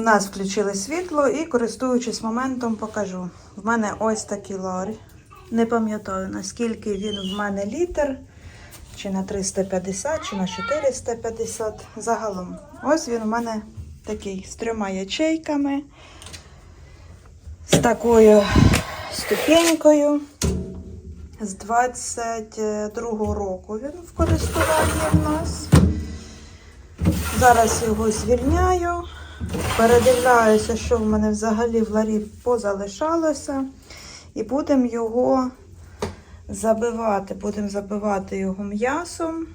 У нас включили світло і, користуючись моментом, покажу. В мене ось такий ларі. Не пам'ятаю, наскільки він в мене літр, чи на 350, чи на 450 загалом. Ось він в мене такий з трьома ячейками, з такою ступенькою. З 22-го року він в користуванні в нас. Зараз його звільняю. Передивляюся, що в мене взагалі в ларі позалишалося. І будемо його забивати. Будемо забивати його м'ясом.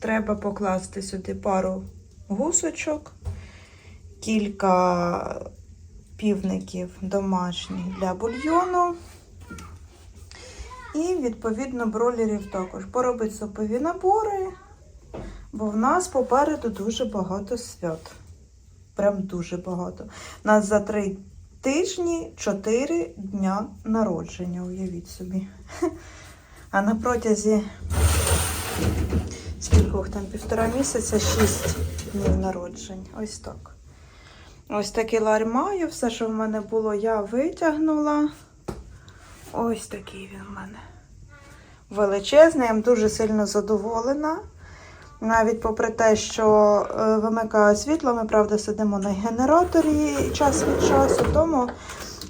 Треба покласти сюди пару гусочок, кілька півників домашніх для бульйону. І, відповідно, бролерів також. Поробити супові набори, бо в нас попереду дуже багато свят. Прям дуже багато. У нас за три тижні чотири дня народження, уявіть собі. А на протязі скількох там півтора місяця, шість днів народжень. Ось так. Ось такий ларь маю. Все, що в мене було, я витягнула. Ось такий він в мене. Величезний, я дуже сильно задоволена. Навіть попри те, що е, вимикає світло, ми правда сидимо на генераторі час від часу, тому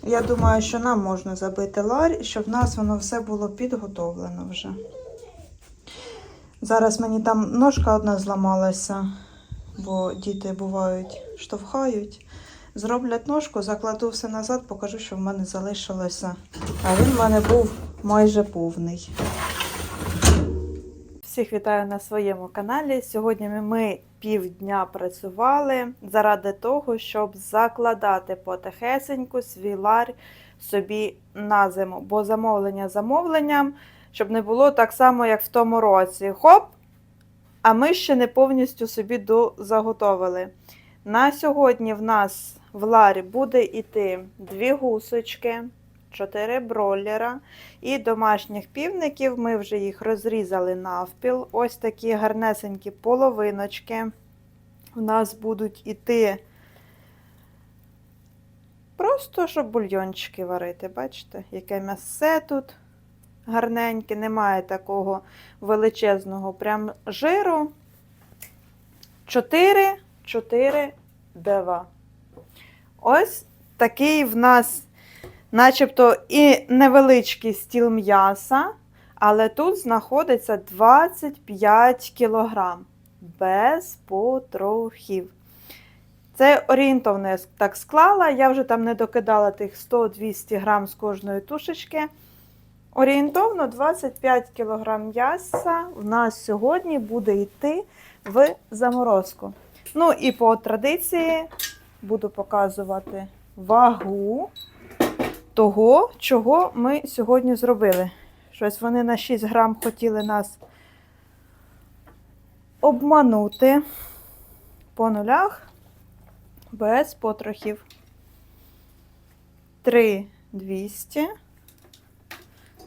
я думаю, що нам можна забити ларь, щоб в нас воно все було підготовлено вже. Зараз мені там ножка одна зламалася, бо діти бувають штовхають. Зроблять ножку, закладу все назад, покажу, що в мене залишилося. А він в мене був майже повний. Всіх вітаю на своєму каналі. Сьогодні ми півдня працювали заради того, щоб закладати потихесеньку свій ларь собі на зиму. Бо замовлення замовленням, щоб не було так само, як в тому році. Хоп! А ми ще не повністю собі дозаготовили. На сьогодні в нас в ларі буде йти дві гусочки, чотири бройлера і домашніх півників. Ми вже їх розрізали навпіл. Ось такі гарнесенькі половиночки. У нас будуть іти просто, щоб бульйончики варити. Бачите, яке м'ясе тут гарненьке, немає такого величезного прям жиру. 4, 4, 2. Ось такий в нас начебто і невеличкий стіл м'яса, але тут знаходиться 25 кг без потрохів. Це орієнтовно я так склала, я вже там не докидала тих 100-200 грам з кожної тушечки. Орієнтовно 25 кг м'яса в нас сьогодні буде йти в заморозку. Ну і по традиції буду показувати вагу того, чого ми сьогодні зробили. Щось вони на 6 грам хотіли нас обманути по нулях без потрохів. 3200.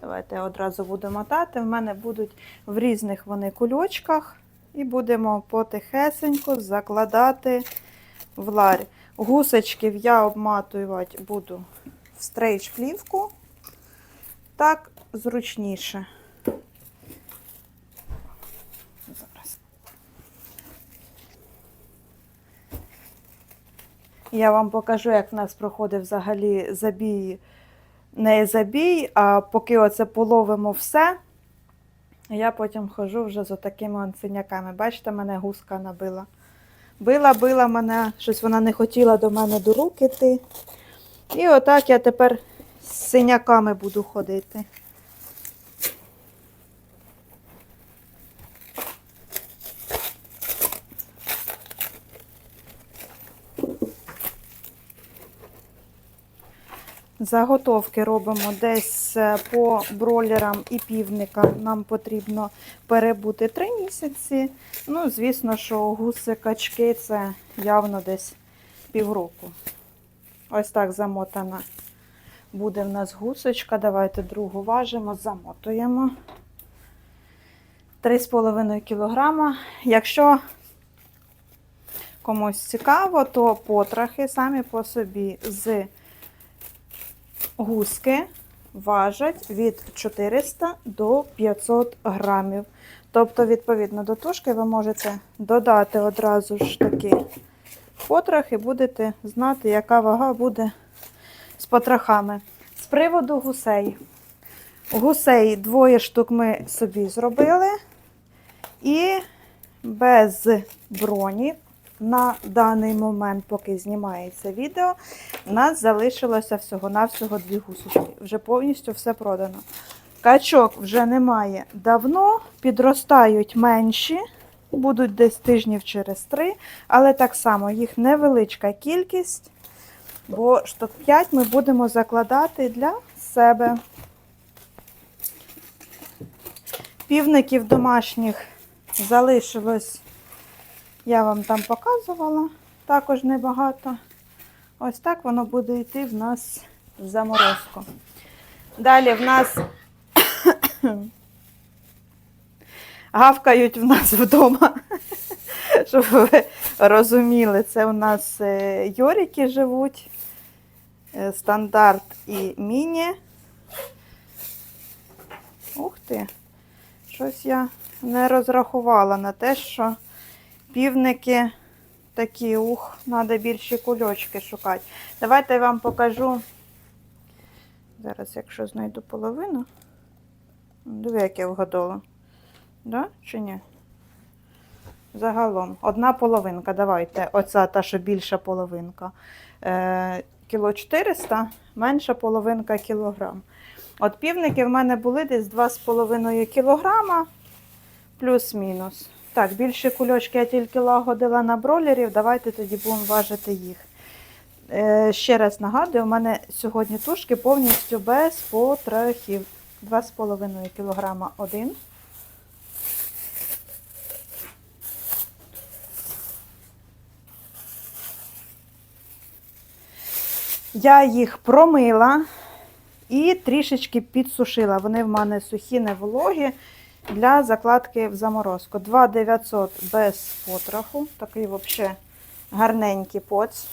Давайте я одразу буду мотати. В мене будуть в різних вони кульочках. І будемо потихесенько закладати в ларь. Гусочків я обматувати буду в стрейч плівку. Так зручніше. Зараз. Я вам покажу, як в нас проходить взагалі забій, не забій, а поки оце половимо все, я потім хожу вже з отакими синяками. Бачите, мене гуска набила. Била, била мене, щось вона не хотіла до мене до рук іти. І отак я тепер з синяками буду ходити. Заготовки робимо десь е, по бролерам і півникам. Нам потрібно перебути 3 місяці. Ну, звісно, що гуси, качки це явно десь півроку.Ось так замотана буде в нас гусочка. Давайте другу важимо, замотуємо. 3,5 кг. Якщо комусь цікаво, то потрохи самі по собі з гуски важать від 400 до 500 грамів. Тобто, відповідно до тушки, ви можете додати одразу ж таки потрохи, будете знати, яка вага буде з потрохами. З приводу гусей. Гусей двоє штук ми собі зробили. І без броні на даний момент, поки знімається відео, у нас залишилося всього-навсього дві гусочки. Вже повністю все продано. Качок вже немає давно, підростають менші, будуть десь тижнів через три, але так само їх невеличка кількість, бо штук 5 ми будемо закладати для себе. Півників домашніх залишилось, я вам там показувала, також небагато. Ось так воно буде йти в нас в заморозку. Далі в нас гавкають в нас вдома, щоб ви розуміли, це у нас е, Йорики живуть, е, стандарт і міні. Ух ти! Щось я не розрахувала на те, що півники такі, ух, треба більші кульочки шукати. Давайте я вам покажу. Зараз, якщо знайду половину. Диви, як я вгадала. Да? Чи ні? Загалом. Одна половинка. Давайте. Оця та, що більша половинка. Е, кіло 400, менша половинка кілограм. От півники в мене були десь 2,5 кілограма, плюс-мінус. Так, більше кульочки я тільки лагодила на бролерів. Давайте тоді будемо важити їх. Е, ще раз нагадую, у мене сьогодні тушки повністю без потрохів. 2,5 кілограма один. Я їх промила і трішечки підсушила. Вони в мене сухі, не вологі для закладки в заморозку. 2,900 без потроху. Такий взагалі гарненький поц.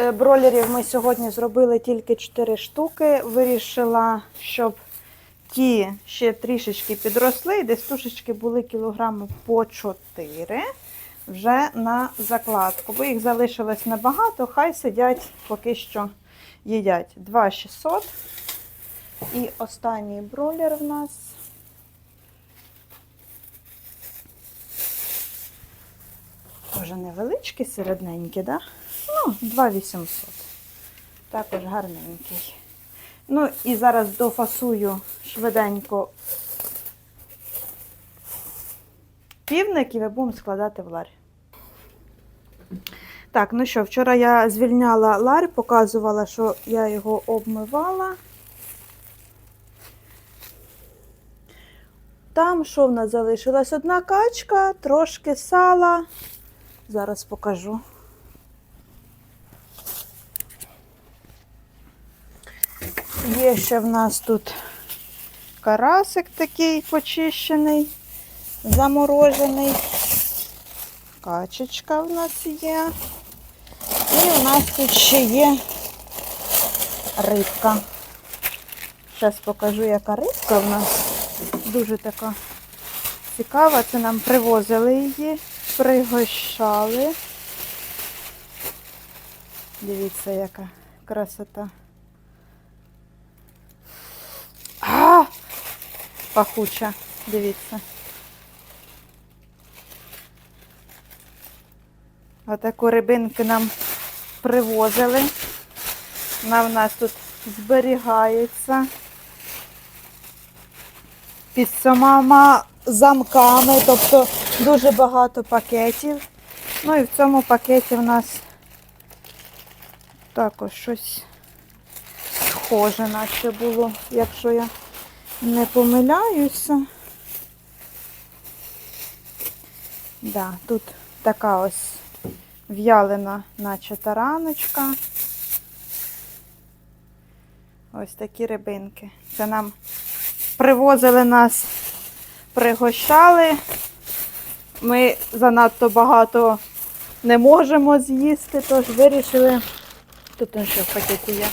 Е, Бролерів ми сьогодні зробили тільки 4 штуки. Вирішила, щоб ті ще трішечки підросли, і десь тушечки були кілограмів по 4 вже на закладку. Бо їх залишилось небагато, хай сидять поки що їдять. 2,600. І останній бролер в нас. Тоже невеличкий, середненький, да? Ну, 2,800. Також гарненький. Ну і зараз дофасую швиденько півників і будемо складати в ларь. Так, ну що, вчора я звільняла ларь, показувала, що я його обмивала. Там що в нас залишилась? Одна качка, трошки сала. Зараз покажу. Є ще в нас тут карасик такий почищений, заморожений. Качечка в нас є. І у нас тут ще є рибка. Зараз покажу, яка рибка в нас. Дуже така цікава. Це нам привозили її, пригощали. Дивіться, яка красота. А! Пахуча, дивіться. Отаку рибинки нам привозили. Вона в нас тут зберігається під самими замками, тобто дуже багато пакетів. Ну і в цьому пакеті в нас також щось схоже, наче було, якщо я не помиляюся. Да, тут така ось в'ялена, наче тараночка. Ось такі рибинки. Це нам привозили нас пригощали. Ми занадто багато не можемо з'їсти, тож вирішили. Тут ще в пакеті є.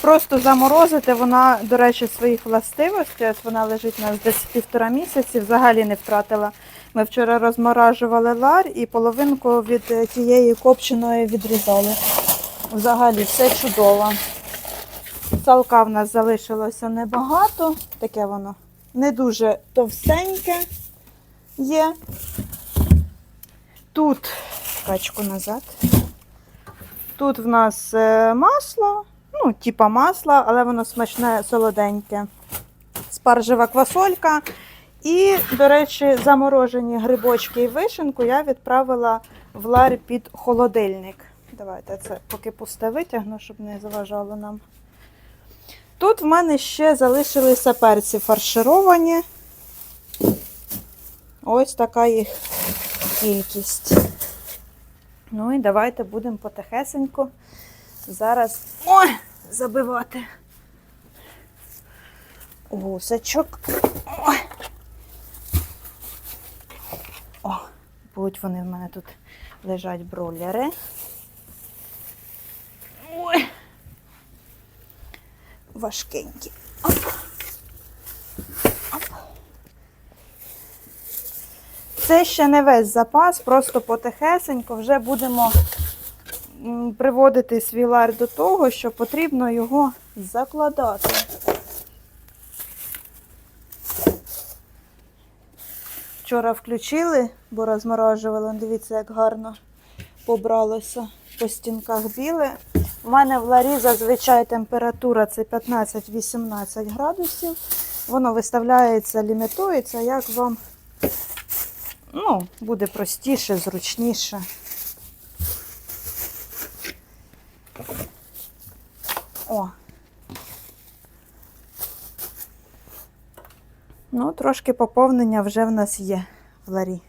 Просто заморозити. Вона, до речі, своїх властивостей. От вона лежить у нас десь півтора місяці, взагалі не втратила. Ми вчора розморажували лар і половинку від е, тієї копченої відрізали. Взагалі все чудово. Салка в нас залишилося небагато, таке воно не дуже товстеньке є. Тут качку назад. Тут в нас е, масло, ну, типа масла, але воно смачне солоденьке. Спаржева квасолька. І, до речі, заморожені грибочки і вишенку я відправила в лар під холодильник. Давайте це поки пусте витягну, щоб не заважало нам. Тут в мене ще залишилися перці фаршировані. Ось така їх кількість. Ну і давайте будемо потихесенько зараз ой, забивати гусочок. Ой. О, будуть вони в мене тут лежать бройлери. Ой. Важкенькі. Оп. Оп. Це ще не весь запас, просто потихесенько вже будемо приводити свій лар до того, що потрібно його закладати. Вчора включили, бо розморожували. Дивіться, як гарно побралося по стінках біле. У мене в ларі зазвичай температура це 15-18 градусів. Воно виставляється, лімітується, як вам ну, буде простіше, зручніше. О. Ну, трошки поповнення вже в нас є в ларі.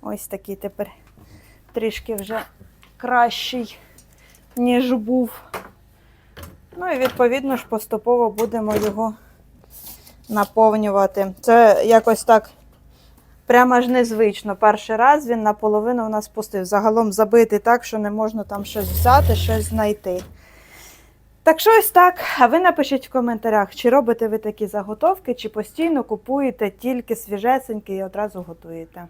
Ось такий тепер трішки вже кращий, ніж був. Ну і відповідно ж поступово будемо його наповнювати. Це якось так прямо ж незвично. Перший раз він наполовину у нас пустив. Загалом забитий так, що не можна там щось взяти, щось знайти. Так що ось так. А ви напишіть в коментарях, чи робите ви такі заготовки, чи постійно купуєте тільки свіжесенькі і одразу готуєте.